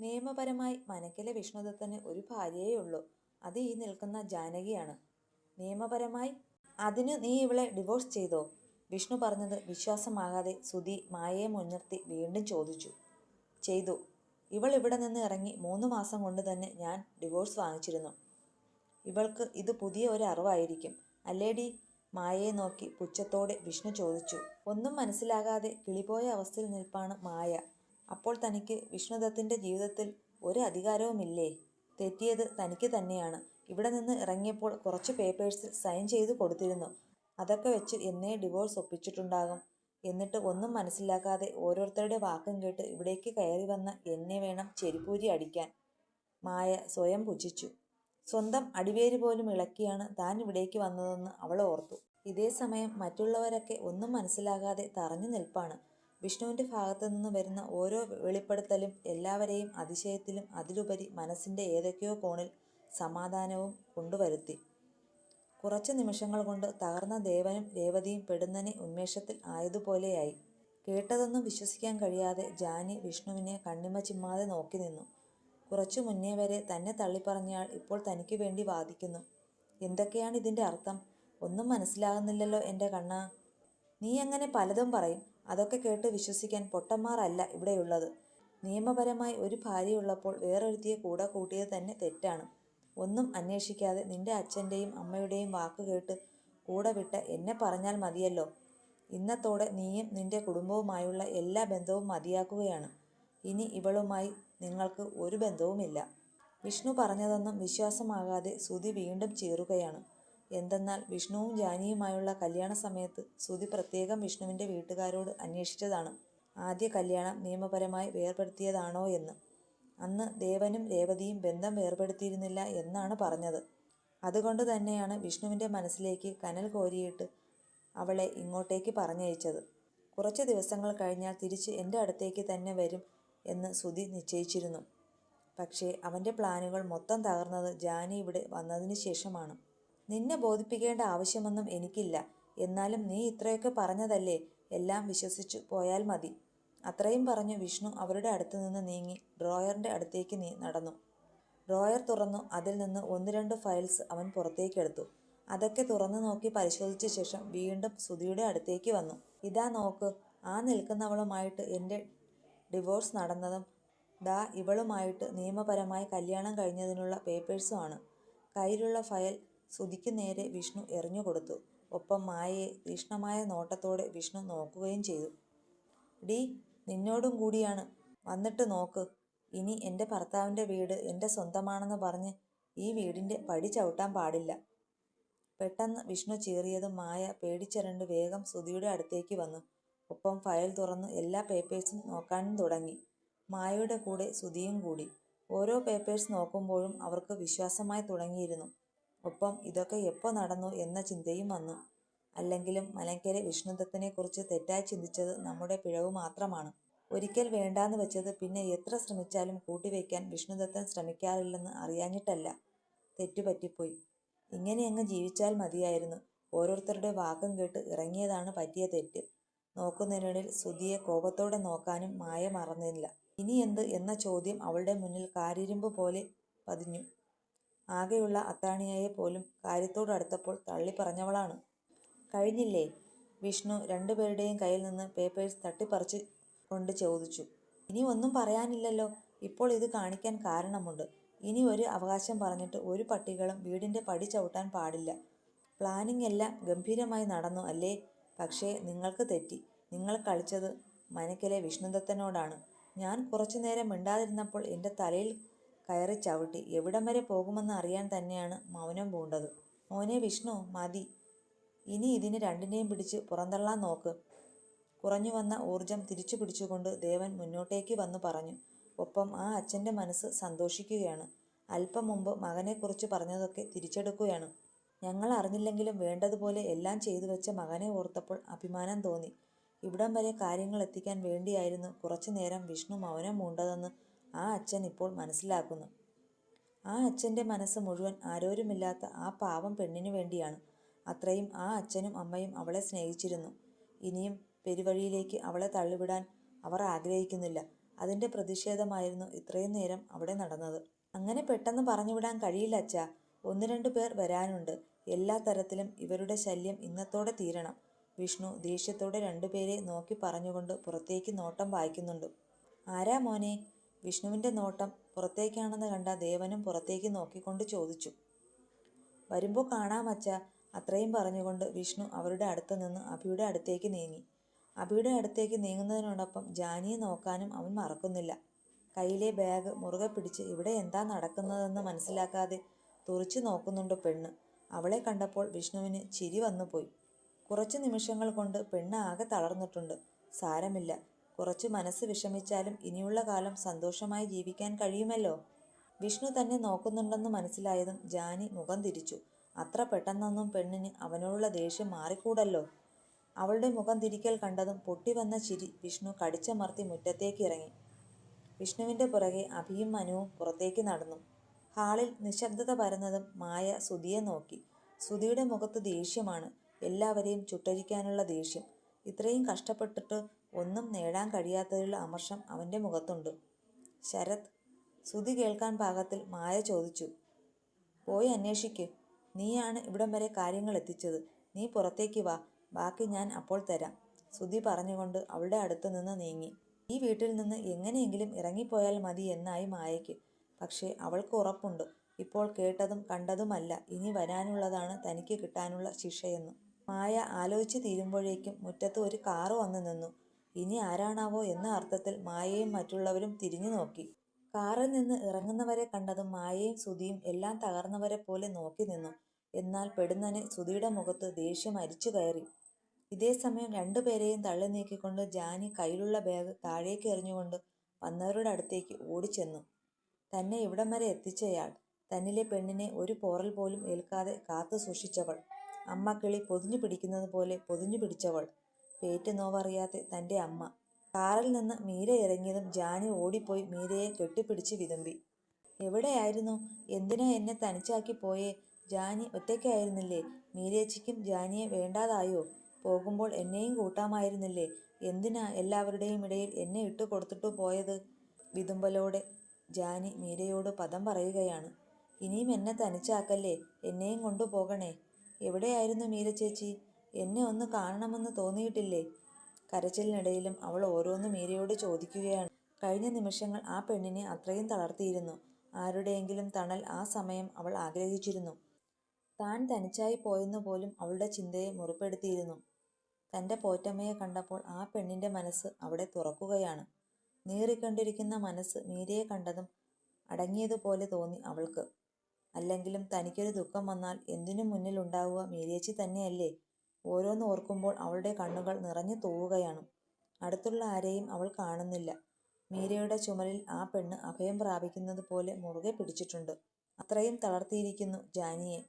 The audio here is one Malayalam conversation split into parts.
നിയമപരമായി മനക്കിലെ വിഷ്ണുദത്തന് ഒരു ഭാര്യയേ ഉള്ളൂ. അത് ഈ നിൽക്കുന്ന ജാനകിയാണ്. നിയമപരമായി അതിന് നീ ഇവളെ ഡിവോഴ്സ് ചെയ്തോ? വിഷ്ണു പറഞ്ഞത് വിശ്വാസമാകാതെ സുധി മായയെ മുൻനിർത്തി വീണ്ടും ചോദിച്ചു. ചെയ്തു. ഇവൾ ഇവിടെ നിന്ന് ഇറങ്ങി മൂന്ന് മാസം കൊണ്ട് തന്നെ ഞാൻ ഡിവോഴ്സ് വാങ്ങിച്ചിരുന്നു. ഇവൾക്ക് ഇത് പുതിയ ഒരു അറിവായിരിക്കും. അല്ലേടി? മായയെ നോക്കി പുച്ഛത്തോടെ വിഷ്ണു ചോദിച്ചു. ഒന്നും മനസ്സിലാകാതെ കിളിപോയ അവസ്ഥയിൽ നിൽപ്പാണ് മായ. അപ്പോൾ തനിക്ക് വിഷ്ണുദത്തിന്റെ ജീവിതത്തിൽ ഒരു അധികാരവുമില്ലേ? തെറ്റിയത് തനിക്ക് തന്നെയാണ്. ഇവിടെ നിന്ന് ഇറങ്ങിയപ്പോൾ കുറച്ച് പേപ്പേഴ്സിൽ സൈൻ ചെയ്ത് കൊടുത്തിരുന്നു. അതൊക്കെ വെച്ച് എന്നേ ഡിവോഴ്സ് ഒപ്പിച്ചിട്ടുണ്ടാകും. എന്നിട്ട് ഒന്നും മനസ്സിലാക്കാതെ ഓരോരുത്തരുടെ വാക്കും കേട്ട് ഇവിടേക്ക് കയറി വന്ന എന്നെ വേണം ചെരിപ്പൂരി അടിക്കാൻ. മായ സ്വയം പുച്ഛിച്ചു സ്വന്തം അടിവേര് പോലും ഇളക്കിയാണ് താൻ ഇവിടേക്ക് വന്നതെന്ന് അവൾ ഓർത്തു. ഇതേ സമയം മറ്റുള്ളവരൊക്കെ ഒന്നും മനസ്സിലാകാതെ തറഞ്ഞു നിൽപ്പാണ്. വിഷ്ണുവിന്റെ ഭാഗത്തു നിന്ന് വരുന്ന ഓരോ വെളിപ്പെടുത്തലും എല്ലാവരെയും അതിശയത്തിലും അതിലുപരി മനസ്സിന്റെ ഏതൊക്കെയോ കോണിൽ സമാധാനവും കൊണ്ടുവരുത്തി. കുറച്ച് നിമിഷങ്ങൾ കൊണ്ട് തകർന്ന ദേവനും രേവതിയും പെടുന്നനെ ഉന്മേഷത്തിൽ ആയതുപോലെയായി. കേട്ടതൊന്നും വിശ്വസിക്കാൻ കഴിയാതെ ജാനി വിഷ്ണുവിനെ കണ്ണിമ ചിമ്മാതെ നോക്കി നിന്നു. കുറച്ചു മുന്നേ വരെ തന്നെ തള്ളിപ്പറഞ്ഞയാൾ ഇപ്പോൾ തനിക്ക് വേണ്ടി വാദിക്കുന്നു. എന്തൊക്കെയാണ് ഇതിന്റെ അർത്ഥം? ഒന്നും മനസ്സിലാകുന്നില്ലല്ലോ എന്റെ കണ്ണ. നീ അങ്ങനെ പലതും പറയും. അതൊക്കെ കേട്ട് വിശ്വസിക്കാൻ പൊട്ടന്മാരല്ല ഇവിടെയുള്ളത്. നിയമപരമായി ഒരു ഭാര്യയുള്ളപ്പോൾ വേറൊരുത്തിയെ കൂടെ കൂട്ടിയത് തന്നെ തെറ്റാണ്. ഒന്നും അന്വേഷിക്കാതെ നിന്റെ അച്ഛന്റെയും അമ്മയുടെയും വാക്ക് കേട്ട് കൂടെ വിട്ട് എന്നെ പറഞ്ഞാൽ മതിയല്ലോ. ഇന്നത്തോടെ നീയും നിന്റെ കുടുംബവുമായുള്ള എല്ലാ ബന്ധവും മതിയാക്കുകയാണ്. ഇനി ഇവളുമായി നിങ്ങൾക്ക് ഒരു ബന്ധവുമില്ല. വിഷ്ണു പറഞ്ഞതൊന്നും വിശ്വാസമാകാതെ സുതി വീണ്ടും ചീറുകയാണ്. എന്തെന്നാൽ വിഷ്ണുവും ജാനിയുമായുള്ള കല്യാണ സമയത്ത് ശ്രുതി പ്രത്യേകം വിഷ്ണുവിന്റെ വീട്ടുകാരോട് അന്വേഷിച്ചതാണ്. ആദ്യ കല്യാണം നിയമപരമായി വേർപെടുത്തിയതാണോ എന്ന്. അന്ന് ദേവനും രേവതിയും ബന്ധം വേർപെടുത്തിയിരുന്നില്ല എന്നാണ് പറഞ്ഞത്. അതുകൊണ്ട് തന്നെയാണ് വിഷ്ണുവിന്റെ മനസ്സിലേക്ക് കനൽ കോരിയിട്ട് അവളെ ഇങ്ങോട്ടേക്ക് പറഞ്ഞയച്ചത്. കുറച്ച് ദിവസങ്ങൾ കഴിഞ്ഞാൽ തിരിച്ച് എന്റെ അടുത്തേക്ക് തന്നെ വരും എന്ന് സുധി നിശ്ചയിച്ചിരുന്നു. പക്ഷേ അവന്റെ പ്ലാനുകൾ മൊത്തം തകർന്നത് ജാനി ഇവിടെ വന്നതിന് ശേഷമാണ്. നിന്നെ ബോധിപ്പിക്കേണ്ട ആവശ്യമൊന്നും എനിക്കില്ല. എന്നാലും നീ ഇത്രയൊക്കെ പറഞ്ഞതല്ലേ? എല്ലാം വിശ്വസിച്ചു പോയാൽ മതി. അത്രയും പറഞ്ഞു വിഷ്ണു അവരുടെ അടുത്തു നിന്ന് നീങ്ങി ഡ്രോയറിന്റെ അടുത്തേക്ക് നീ നടന്നു. ഡ്രോയർ തുറന്നു. അതിൽ നിന്ന് ഒന്ന് രണ്ട് ഫയൽസ് അവൻ പുറത്തേക്കെടുത്തു അതൊക്കെ തുറന്നു നോക്കി പരിശോധിച്ച ശേഷം വീണ്ടും സുധിയുടെ അടുത്തേക്ക് വന്നു. ഇതാ നോക്ക് ആ നിൽക്കുന്നവളുമായിട്ട് എന്റെ ഡിവോഴ്സ് നടന്നതും ദാ ഇവളുമായിട്ട് നിയമപരമായി കല്യാണം കഴിഞ്ഞതിനുള്ള പേപ്പേഴ്സുമാണ് കയ്യിലുള്ള ഫയൽ സുധിക്ക് നേരെ വിഷ്ണു എറിഞ്ഞുകൊടുത്തു ഒപ്പം മായയെ തീക്ഷ്ണമായ നോട്ടത്തോടെ വിഷ്ണു നോക്കുകയും ചെയ്തു. ഡി നിന്നോടും കൂടിയാണ്. വന്നിട്ട് നോക്ക്. ഇനി എന്റെ ഭർത്താവിന്റെ വീട് എന്റെ സ്വന്തമാണെന്ന് പറഞ്ഞ് ഈ വീടിന്റെ പടി ചവിട്ടാൻ പാടില്ല. പെട്ടെന്ന് വിഷ്ണു ചീറിയതും മായ പേടിച്ചിരണ്ട് വേഗം സുധിയുടെ അടുത്തേക്ക് വന്നു. ഒപ്പം ഫയൽ തുറന്ന് എല്ലാ പേപ്പേഴ്സും നോക്കാനും തുടങ്ങി. മായയുടെ കൂടെ സുധിയും കൂടി. ഓരോ പേപ്പേഴ്സ് നോക്കുമ്പോഴും അവർക്ക് വിശ്വാസമായി തുടങ്ങിയിരുന്നു. ഒപ്പം ഇതൊക്കെ എപ്പോൾ നടന്നു എന്ന ചിന്തയും വന്നു. അല്ലെങ്കിലും മലങ്കരെ വിഷ്ണുദത്തനെക്കുറിച്ച് തെറ്റായി ചിന്തിച്ചത് നമ്മുടെ പിഴവ് മാത്രമാണ്. ഒരിക്കൽ വേണ്ടാന്ന് വെച്ചത് പിന്നെ എത്ര ശ്രമിച്ചാലും കൂട്ടിവെക്കാൻ വിഷ്ണുദത്തൻ ശ്രമിക്കാറില്ലെന്ന് അറിയാഞ്ഞിട്ടല്ല. തെറ്റുപറ്റിപ്പോയി. ഇങ്ങനെ അങ്ങ് ജീവിച്ചാൽ മതിയായിരുന്നു. ഓരോരുത്തരുടെ വാക്കും കേട്ട് ഇറങ്ങിയതാണ് പറ്റിയ തെറ്റ്. നോക്കുന്നതിനിടയിൽ സുധിയെ കോപത്തോടെ നോക്കാനും മായ മറന്നില്ല. ഇനി എന്ത് എന്ന ചോദ്യം അവളുടെ മുന്നിൽ കാരിരുമ്പ് പോലെ പതിഞ്ഞു. ആകെയുള്ള അത്താണിയായെ പോലും കാര്യത്തോടടുത്തപ്പോൾ തള്ളി പറഞ്ഞവളാണ്. കഴിഞ്ഞില്ലേ? വിഷ്ണു രണ്ടുപേരുടെയും കയ്യിൽ നിന്ന് പേപ്പേഴ്സ് തട്ടിപ്പറിച്ച് കൊണ്ട് ചോദിച്ചു. ഇനി ഒന്നും പറയാനില്ലല്ലോ. ഇപ്പോൾ ഇത് കാണിക്കാൻ കാരണമുണ്ട്. ഇനി ഒരു അവകാശം പറഞ്ഞിട്ട് ഒരു പട്ടികളും വീടിന്റെ പടി ചവിട്ടാൻ പാടില്ല. പ്ലാനിംഗ് എല്ലാം ഗംഭീരമായി നടന്നു അല്ലേ? പക്ഷേ നിങ്ങൾക്ക് തെറ്റി. നിങ്ങൾ കളിച്ചത് മനക്കിലെ വിഷ്ണുദത്തനോടാണ്. ഞാൻ കുറച്ചു നേരം മിണ്ടാതിരുന്നപ്പോൾ എന്റെ തലയിൽ കയറി ചവിട്ടി. എവിടം വരെ പോകുമെന്ന് അറിയാൻ തന്നെയാണ് മൗനം പൂണ്ടത്. മോനെ വിഷ്ണു മതി. ഇനി ഇതിന് രണ്ടിനെയും പിടിച്ച് പുറന്തള്ളാൻ നോക്ക്. കുറഞ്ഞു വന്ന ഊർജം തിരിച്ചു പിടിച്ചുകൊണ്ട് ദേവൻ മുന്നോട്ടേക്ക് വന്നു പറഞ്ഞു. ഒപ്പം ആ അച്ഛന്റെ മനസ്സ് സന്തോഷിക്കുകയാണ്. അല്പം മുമ്പ് മകനെക്കുറിച്ച് പറഞ്ഞതൊക്കെ തിരിച്ചെടുക്കുകയാണ്. ഞങ്ങൾ അറിഞ്ഞില്ലെങ്കിലും വേണ്ടതുപോലെ എല്ലാം ചെയ്തു വെച്ച മകനെ ഓർത്തപ്പോൾ അഭിമാനം തോന്നി. ഇവിടം വരെ കാര്യങ്ങൾ എത്തിക്കാൻ വേണ്ടിയായിരുന്നു കുറച്ചു നേരം വിഷ്ണു മൗനം മൂണ്ടതെന്ന് ആ അച്ഛൻ ഇപ്പോൾ മനസ്സിലാക്കുന്നു. ആ അച്ഛന്റെ മനസ്സ് മുഴുവൻ ആരോരുമില്ലാത്ത ആ പാവം പെണ്ണിനു വേണ്ടിയാണ്. അത്രയും ആ അച്ഛനും അമ്മയും അവളെ സ്നേഹിച്ചിരുന്നു. ഇനിയും പെരുവഴിയിലേക്ക് അവളെ തള്ളിവിടാൻ അവർ ആഗ്രഹിക്കുന്നില്ല. അതിന്റെ പ്രതിഷേധമായിരുന്നു ഇത്രയും നേരം അവിടെ നടന്നത്. അങ്ങനെ പെട്ടെന്ന് പറഞ്ഞുവിടാൻ കഴിയില്ല അച്ഛാ. ഒന്ന് രണ്ടു പേർ വരാനുണ്ട്. എല്ലാ തരത്തിലും ഇവരുടെ ശല്യം ഇന്നത്തോടെ തീരണം. വിഷ്ണു ദേഷ്യത്തോടെ രണ്ടുപേരെ നോക്കി പറഞ്ഞുകൊണ്ട് പുറത്തേക്ക് നോട്ടം വായിക്കുന്നുണ്ട്. ആരാ മോനെ? വിഷ്ണുവിന്റെ നോട്ടം പുറത്തേക്കാണെന്ന് കണ്ട ദേവനും പുറത്തേക്ക് നോക്കിക്കൊണ്ട് ചോദിച്ചു. വരുമ്പോൾ കാണാമച്ച അത്രയും പറഞ്ഞുകൊണ്ട് വിഷ്ണു അവരുടെ അടുത്ത് നിന്ന് അഭിയുടെ അടുത്തേക്ക് നീങ്ങി. അഭിയുടെ അടുത്തേക്ക് നീങ്ങുന്നതിനോടൊപ്പം ജാനിയെ നോക്കാനും അവൻ മറക്കുന്നില്ല. കയ്യിലെ ബാഗ് മുറുകെ പിടിച്ച് ഇവിടെ എന്താ നടക്കുന്നതെന്ന് മനസ്സിലാക്കാതെ തുറച്ചു നോക്കുന്നുണ്ട് പെണ്ണ്? അവളെ കണ്ടപ്പോൾ വിഷ്ണുവിന് ചിരി വന്നുപോയി. കുറച്ച് നിമിഷങ്ങൾ കൊണ്ട് പെണ്ണ് ആകെ തളർന്നിട്ടുണ്ട്. സാരമില്ല. കുറച്ചു മനസ്സ് വിഷമിച്ചാലും ഇനിയുള്ള കാലം സന്തോഷമായി ജീവിക്കാൻ കഴിയുമല്ലോ? വിഷ്ണു തന്നെ നോക്കുന്നുണ്ടെന്ന് മനസ്സിലായതും ജാനി മുഖം തിരിച്ചു. അത്ര പെട്ടെന്നൊന്നും പെണ്ണിന് അവനോടുള്ള ദേഷ്യം മാറിക്കൂടല്ലോ? അവളുടെ മുഖം തിരിക്കൽ കണ്ടതും പൊട്ടി വന്ന ചിരി വിഷ്ണു കടിച്ചമർത്തി മുറ്റത്തേക്ക് ഇറങ്ങി. വിഷ്ണുവിന്റെ പുറകെ അഭിയും മനുവും പുറത്തേക്ക് നടന്നു. ഹാളിൽ നിശബ്ദത പരന്നതും മായ സുധിയെ നോക്കി. സുധിയുടെ മുഖത്ത് ദേഷ്യമാണ്. എല്ലാവരെയും ചുട്ടരിക്കാനുള്ള ദേഷ്യം. ഇത്രയും കഷ്ടപ്പെട്ടിട്ട് ഒന്നും നേടാൻ കഴിയാത്തതിലുള്ള അമർഷം അവന്റെ മുഖത്തുണ്ട്. ശരത് ശ്രുതി കേൾക്കാൻ പാകത്തിൽ മായ ചോദിച്ചു. പോയി അന്വേഷിക്ക്. നീയാണ് ഇവിടം വരെ കാര്യങ്ങൾ എത്തിച്ചത്. നീ പുറത്തേക്ക് വാ. ബാക്കി ഞാൻ അപ്പോൾ തരാം. ശ്രുതി പറഞ്ഞുകൊണ്ട് അവളുടെ അടുത്ത് നിന്ന് നീങ്ങി. ഈ വീട്ടിൽ നിന്ന് എങ്ങനെയെങ്കിലും ഇറങ്ങിപ്പോയാൽ മതി എന്നായി മായയ്ക്ക്. പക്ഷേ അവൾക്ക് ഉറപ്പുണ്ട്. ഇപ്പോൾ കേട്ടതും കണ്ടതുമല്ല. ഇനി വരാനുള്ളതാണ് തനിക്ക് കിട്ടാനുള്ള ശിക്ഷയെന്ന്. മായ ആലോചിച്ച് തീരുമ്പോഴേക്കും മുറ്റത്ത് ഒരു കാറ് വന്നു നിന്നു. ഇനി ആരാണാവോ എന്ന അർത്ഥത്തിൽ മായയും മറ്റുള്ളവരും തിരിഞ്ഞു നോക്കി. കാറിൽ നിന്ന് ഇറങ്ങുന്നവരെ കണ്ടതും മായയും സുധിയും എല്ലാം തകർന്നവരെ പോലെ നോക്കി നിന്നു. എന്നാൽ പെടുന്നന് സുധിയുടെ മുഖത്ത് ദേഷ്യം അരിച്ചു കയറി. ഇതേ സമയം രണ്ടുപേരെയും തള്ളി നീക്കിക്കൊണ്ട് ജാനി കയ്യിലുള്ള ബാഗ് താഴേക്ക് എറിഞ്ഞുകൊണ്ട് വന്നവരുടെ അടുത്തേക്ക് ഓടിച്ചെന്നു. തന്നെ ഇവിടം വരെ എത്തിച്ചയാൾ. തന്നിലെ പെണ്ണിനെ ഒരു പോറൽ പോലും ഏൽക്കാതെ കാത്തു സൂക്ഷിച്ചവൾ. അമ്മക്കിളി കിളി പൊതിഞ്ഞു പിടിക്കുന്നത് പോലെ പൊതിഞ്ഞു പിടിച്ചവൾ. പേറ്റ് നോവറിയാതെ തന്റെ അമ്മ. കാറിൽ നിന്ന് മീര ഇറങ്ങിയതും ജാനി ഓടിപ്പോയി മീരയെ കെട്ടിപ്പിടിച്ച് വിതുമ്പി. എവിടെയായിരുന്നു? എന്തിനാ എന്നെ തനിച്ചാക്കി പോയേ? ജാനി ഒറ്റയ്ക്കായിരുന്നില്ലേ? മീരേച്ചിക്കും ജാനിയെ വേണ്ടാതായോ? പോകുമ്പോൾ എന്നെയും കൂട്ടാമായിരുന്നില്ലേ? എന്തിനാ എല്ലാവരുടെയും ഇടയിൽ എന്നെ ഇട്ടു കൊടുത്തിട്ടു പോയത്? വിതുമ്പലോടെ ജാനി മീരയോട് പദം പറയുകയാണ്. ഇനിയും എന്നെ തനിച്ചാക്കല്ലേ? എന്നെയും കൊണ്ടുപോകണേ. എവിടെയായിരുന്നു മീര ചേച്ചി എന്നെ ഒന്ന് കാണണമെന്ന് തോന്നിയിട്ടില്ലേ? കരച്ചിലിനിടയിലും അവൾ ഓരോന്നും മീരയോട് ചോദിക്കുകയാണ്. കഴിഞ്ഞ നിമിഷങ്ങൾ ആ പെണ്ണിനെ അത്രയും തളർത്തിയിരുന്നു. ആരുടെയെങ്കിലും തണൽ ആ സമയം അവൾ ആഗ്രഹിച്ചിരുന്നു. താൻ തനിച്ചായി പോയെന്ന് പോലും അവളുടെ ചിന്തയെ മുറിപ്പെടുത്തിയിരുന്നു. തന്റെ പോറ്റമ്മയെ കണ്ടപ്പോൾ ആ പെണ്ണിന്റെ മനസ്സ് അവിടെ തുറക്കുകയാണ്. നീറിക്കണ്ടിരിക്കുന്ന മനസ്സ് മീരയെ കണ്ടതും അടങ്ങിയതുപോലെ തോന്നി അവൾക്ക്. അല്ലെങ്കിലും തനിക്കൊരു ദുഃഖം വന്നാൽ എന്തിനു മുന്നിലുണ്ടാവുക മീരേച്ചി തന്നെയല്ലേ? ഓരോന്ന് ഓർക്കുമ്പോൾ അവളുടെ കണ്ണുകൾ നിറഞ്ഞു തൂവുകയാണ്. അടുത്തുള്ള ആരെയും അവൾ കാണുന്നില്ല. മീരയുടെ ചുമലിൽ ആ പെണ്ണ് അഭയം പ്രാപിക്കുന്നത് പോലെ മുറുകെ പിടിച്ചിട്ടുണ്ട്. അത്രയും തളർത്തിയിരിക്കുന്നു ജാനിയെ.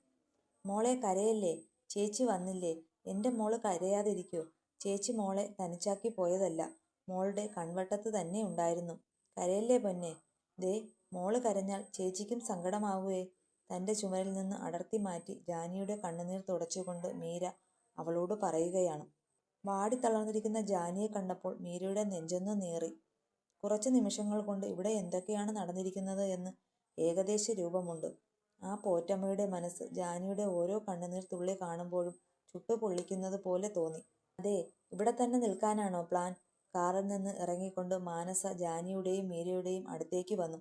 മോളെ കരയല്ലേ? ചേച്ചി വന്നില്ലേ? എന്റെ മോൾ കരയാതിരിക്കൂ. ചേച്ചി മോളെ തനിച്ചാക്കി പോയതല്ല. മോളുടെ കൺവട്ടത്ത് തന്നെ ഉണ്ടായിരുന്നു. കരയല്ലേ പൊന്നെ? ദേ മോൾ കരഞ്ഞാൽ ചേച്ചിക്കും സങ്കടമാവുകയെ തന്റെ ചുമലിൽ നിന്ന് അടർത്തി മാറ്റി ജാനിയുടെ കണ്ണുനീർ തുടച്ചുകൊണ്ട് മീര അവളോട് പറയുകയാണ്. വാടി തളർന്നിരിക്കുന്ന ജാനിയെ കണ്ടപ്പോൾ മീരയുടെ നെഞ്ചൊന്ന് നീറി. കുറച്ച് നിമിഷങ്ങൾ കൊണ്ട് ഇവിടെ എന്തൊക്കെയാണ് നടന്നിരിക്കുന്നത് എന്ന് ഏകദേശ രൂപമുണ്ട്. ആ പോറ്റമ്മയുടെ മനസ്സ് ജാനിയുടെ ഓരോ കണ്ണുനീർ തുള്ളി കാണുമ്പോഴും ചുട്ടുപൊള്ളിക്കുന്നത് പോലെ തോന്നി. അതെ ഇവിടെ തന്നെ നിൽക്കാനാണോ പ്ലാൻ? കാറിൽ നിന്ന് ഇറങ്ങിക്കൊണ്ട് മാനസ ജാനിയുടെയും മീരയുടെയും അടുത്തേക്ക് വന്നു.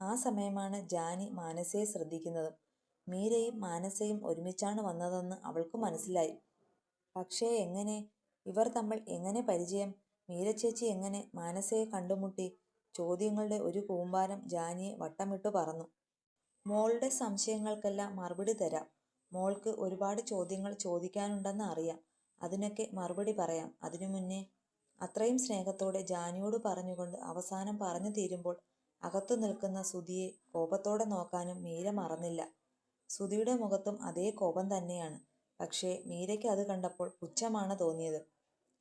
ആ സമയമാണ് ജാനി മാനസയെ ശ്രദ്ധിക്കുന്നത്. മീരയും മാനസയും ഒരുമിച്ചാണ് വന്നതെന്ന് അവൾക്ക് മനസ്സിലായി. പക്ഷേ എങ്ങനെ? ഇവർ തമ്മിൽ എങ്ങനെ പരിചയം? മീരച്ചേച്ചി എങ്ങനെ മാനസയെ കണ്ടുമുട്ടി? ചോദ്യങ്ങളുടെ ഒരു കൂമ്പാരം ജാനിയെ വട്ടമിട്ടു പറന്നു. മോളുടെ സംശയങ്ങൾക്കെല്ലാം മറുപടി തരാം. മോൾക്ക് ഒരുപാട് ചോദ്യങ്ങൾ ചോദിക്കാനുണ്ടെന്ന് അറിയാം. അതിനൊക്കെ മറുപടി പറയാം. അതിനു മുന്നേ അത്രയും സ്നേഹത്തോടെ ജാനിയോട് പറഞ്ഞുകൊണ്ട് അവസാനം പറഞ്ഞു തീരുമ്പോൾ അകത്തു നിൽക്കുന്ന സുധിയെ കോപത്തോടെ നോക്കാനും മീര മറന്നില്ല. സുധിയുടെ മുഖത്തും അതേ കോപം തന്നെയാണ്. പക്ഷേ മീരയ്ക്ക് അത് കണ്ടപ്പോൾ പുച്ഛമാണ് തോന്നിയത്.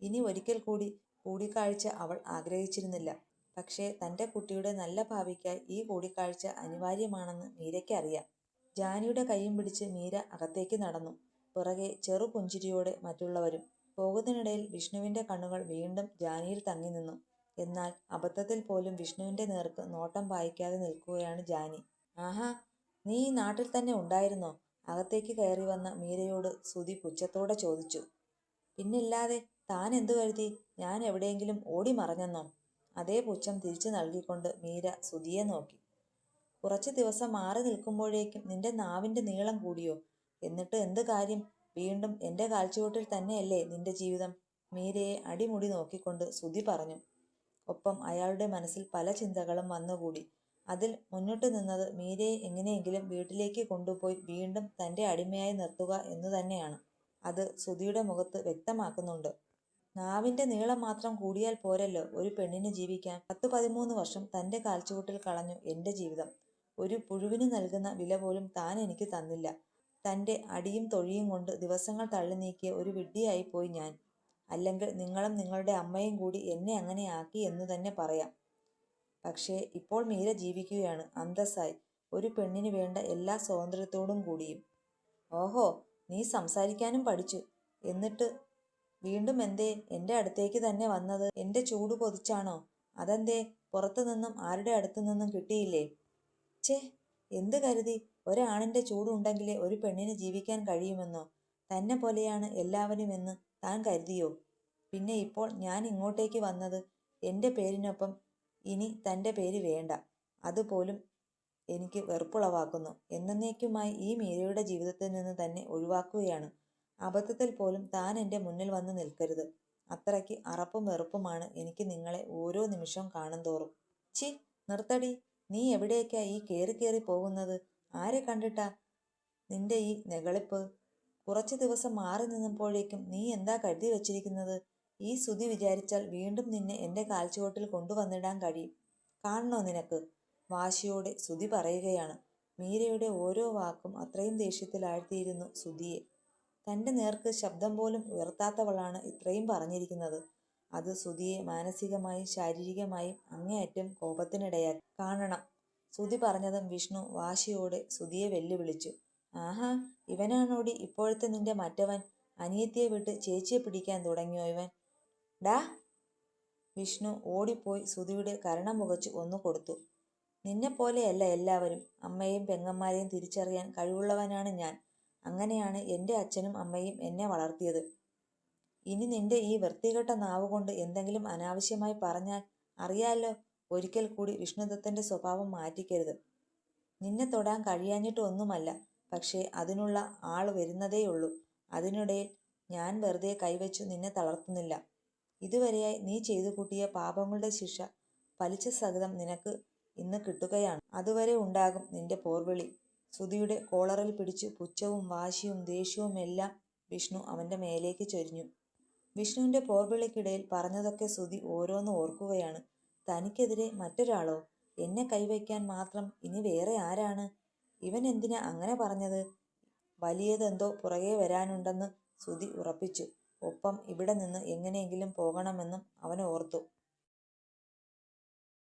ഇനി ഒരിക്കൽ കൂടി കൂടിക്കാഴ്ച അവൾ ആഗ്രഹിച്ചിരുന്നില്ല. പക്ഷേ തന്റെ കുട്ടിയുടെ നല്ല ഭാവിക്കായി ഈ കൂടിക്കാഴ്ച അനിവാര്യമാണെന്ന് മീരയ്ക്ക് അറിയാം. ജാനിയുടെ കൈയും പിടിച്ച് മീര അകത്തേക്ക് നടന്നു. പുറകെ ചെറു പുഞ്ചിരിയോടെ മറ്റുള്ളവരും. പോകുന്നതിനിടയിൽ വിഷ്ണുവിന്റെ കണ്ണുകൾ വീണ്ടും ജാനിയിൽ തങ്ങി നിന്നു. എന്നാൽ അബദ്ധത്തിൽ പോലും വിഷ്ണുവിന്റെ നേർക്ക് നോട്ടം പായിക്കാതെ നിൽക്കുകയാണ് ജാനി. ആഹാ നീ ഈ നാട്ടിൽ തന്നെ ഉണ്ടായിരുന്നോ? അകത്തേക്ക് കയറി വന്ന മീരയോട് സുധി പുച്ഛത്തോടെ ചോദിച്ചു പിന്നില്ലാതെ താൻ എന്തു കരുതി? ഞാൻ എവിടെയെങ്കിലും ഓടി മറഞ്ഞെന്നോ? അതേ പുച്ഛം തിരിച്ചു നൽകിക്കൊണ്ട് മീര സുധിയെ നോക്കി. കുറച്ച് ദിവസം മാറി നിൽക്കുമ്പോഴേക്കും നിന്റെ നാവിന്റെ നീളം കൂടിയോ? എന്നിട്ട് എന്ത് കാര്യം? വീണ്ടും എന്റെ കാൽച്ചുവട്ടിൽ തന്നെയല്ലേ നിന്റെ ജീവിതം? മീരയെ അടിമുടി നോക്കിക്കൊണ്ട് സുധി പറഞ്ഞു. ഒപ്പം അയാളുടെ മനസ്സിൽ പല ചിന്തകളും വന്നുകൂടി. അതിൽ മുന്നിട്ട് നിന്നത് മീരയെ എങ്ങനെയെങ്കിലും വീട്ടിലേക്ക് കൊണ്ടുപോയി വീണ്ടും തന്റെ അടിമയായി നിർത്തുക എന്നു തന്നെയാണ്. അത് സുധിയുടെ മുഖത്ത് വ്യക്തമാക്കുന്നുണ്ട്. നാവിന്റെ നീളം മാത്രം കൂടിയാൽ പോരല്ലോ ഒരു പെണ്ണിന് ജീവിക്കാൻ. പത്ത് പതിമൂന്ന് വർഷം തന്റെ കാൽച്ചുവട്ടിൽ കളഞ്ഞു എന്റെ ജീവിതം. ഒരു പുഴുവിന് നൽകുന്ന വില പോലും താൻ എനിക്ക് തന്നില്ല. തന്റെ അടിയും തൊഴിയും കൊണ്ട് ദിവസങ്ങൾ തള്ളി നീക്കിയ ഒരു വിഡ്ഢിയായി പോയി ഞാൻ. അല്ലെങ്കിൽ നിങ്ങളും നിങ്ങളുടെ അമ്മയും കൂടി എന്നെ അങ്ങനെ ആക്കി എന്ന് തന്നെ പറയാം. പക്ഷേ ഇപ്പോൾ മീര ജീവിക്കുകയാണ്. അന്തസ്സായി. ഒരു പെണ്ണിന് വേണ്ട എല്ലാ സ്വാതന്ത്ര്യത്തോടും കൂടിയും. ഓഹോ നീ സംസാരിക്കാനും പഠിച്ചു. എന്നിട്ട് വീണ്ടും എന്തേ? എന്റെ അടുത്തേക്ക് തന്നെ വന്നത് എന്റെ ചൂട് കൊതിച്ചാണോ അതെന്തേ? പുറത്തു നിന്നും ആരുടെ അടുത്തു നിന്നും കിട്ടിയില്ലേ? ചേ എന്ത് കരുതി? ഒരാണിന്റെ ചൂടുണ്ടെങ്കിലേ ഒരു പെണ്ണിന് ജീവിക്കാൻ കഴിയുമെന്നോ? തന്നെ പോലെയാണ് എല്ലാവരും എന്ന് താൻ കരുതിയോ? പിന്നെ ഇപ്പോൾ ഞാൻ ഇങ്ങോട്ടേക്ക് വന്നത് എന്റെ പേരിനൊപ്പം ഇനി തന്റെ പേര് വേണ്ട. അതുപോലും എനിക്ക് വെറുപ്പുളവാക്കുന്നു. എന്നേക്കുമായി ഈ മീരയുടെ ജീവിതത്തിൽ നിന്ന് തന്നെ ഒഴിവാക്കുകയാണ്. അബദ്ധത്തിൽ പോലും താൻ എന്റെ മുന്നിൽ വന്ന് നിൽക്കരുത്. അത്രയ്ക്ക് അറപ്പും വെറുപ്പുമാണ് എനിക്ക് നിങ്ങളെ ഓരോ നിമിഷവും കാണും തോറും ചി നിർത്തടി. നീ എവിടേക്കാ ഈ കയറി കയറി പോകുന്നത്? ആരെ കണ്ടിട്ടാ നിന്റെ ഈ നെകളിപ്പ്? കുറച്ച് ദിവസം മാറി നിന്നപ്പോഴേക്കും നീ എന്താ കരുതി വച്ചിരിക്കുന്നത്? ഈ സ്തുതി വിചാരിച്ചാൽ വീണ്ടും നിന്നെ എന്റെ കാൽച്ചുവട്ടിൽ കൊണ്ടുവന്നിടാൻ കഴിയും. കാണണോ നിനക്ക്? വാശിയോടെ സ്തുതി പറയുകയാണ്. മീരയുടെ ഓരോ വാക്കും അത്രയും ദേഷ്യത്തിലാഴ്ത്തിയിരുന്നു സുധിയെ തന്റെ നേർക്ക് ശബ്ദം പോലും ഉയർത്താത്തവളാണ് ഇത്രയും പറഞ്ഞിരിക്കുന്നത്. അത് സുധിയെ മാനസികമായും ശാരീരികമായും അങ്ങേയറ്റം കോപത്തിനിടയാക്കി. കാണണം. സുധി പറഞ്ഞതും വിഷ്ണു വാശിയോടെ സുധിയെ വെല്ലുവിളിച്ചു. ആഹാ ഇവനാണോടി ഇപ്പോഴത്തെ നിന്റെ മറ്റവൻ? അനിയത്തിയെ വിട്ട് ചേച്ചിയെ പിടിക്കാൻ തുടങ്ങിയോ ഇവൻ? ഡാ വിഷ്ണു ഓടിപ്പോയി സുധിയുടെ കരണം മുഖച്ച് ഒന്നു കൊടുത്തു. നിന്നെപ്പോലെയല്ല എല്ലാവരും. അമ്മയെയും പെങ്ങന്മാരെയും തിരിച്ചറിയാൻ കഴിവുള്ളവനാണ് ഞാൻ. അങ്ങനെയാണ് എന്റെ അച്ഛനും അമ്മയും എന്നെ വളർത്തിയത്. ഇനി നിന്റെ ഈ വൃത്തികെട്ട നാവ് കൊണ്ട് എന്തെങ്കിലും അനാവശ്യമായി പറഞ്ഞാൽ അറിയാലോ ഒരിക്കൽ കൂടി വിഷ്ണുദത്തന്റെ സ്വഭാവം മാറ്റിക്കരുത്. നിന്നെ തൊടാൻ കഴിയാഞ്ഞിട്ട് ഒന്നുമല്ല പക്ഷേ അതിനുള്ള ആൾ വരുന്നതേയുള്ളൂ. അതിനിടയിൽ ഞാൻ വെറുതെ കൈവച്ചു നിന്നെ തളർത്തുന്നില്ല. ഇതുവരെയായി നീ ചെയ്തു കൂട്ടിയ പാപങ്ങളുടെ ശിക്ഷ പലിച്ച സഹിതം നിനക്ക് ഇന്ന് കിട്ടുകയാണ്. അതുവരെ ഉണ്ടാകും നിന്റെ പോർവിളി. സുധിയുടെ കോളറിൽ പിടിച്ച് പുച്ഛവും വാശിയും ദേഷ്യവും എല്ലാം വിഷ്ണു അവന്റെ മേലേക്ക് ചൊരിഞ്ഞു. വിഷ്ണുവിന്റെ പോർവിളിക്കിടയിൽ പറഞ്ഞതൊക്കെ സുധി ഓരോന്ന് ഓർക്കുകയാണ്. തനിക്കെതിരെ മറ്റൊരാളോ? എന്നെ കൈവയ്ക്കാൻ മാത്രം ഇനി വേറെ ആരാണ്? ഇവൻ എന്തിനാ അങ്ങനെ പറഞ്ഞത്? വലിയതെന്തോ പുറകെ വരാനുണ്ടെന്ന് സുധി ഉറപ്പിച്ചു. ഒപ്പം ഇവിടെ നിന്ന് എങ്ങനെയെങ്കിലും പോകണമെന്നും അവൻ ഓർത്തു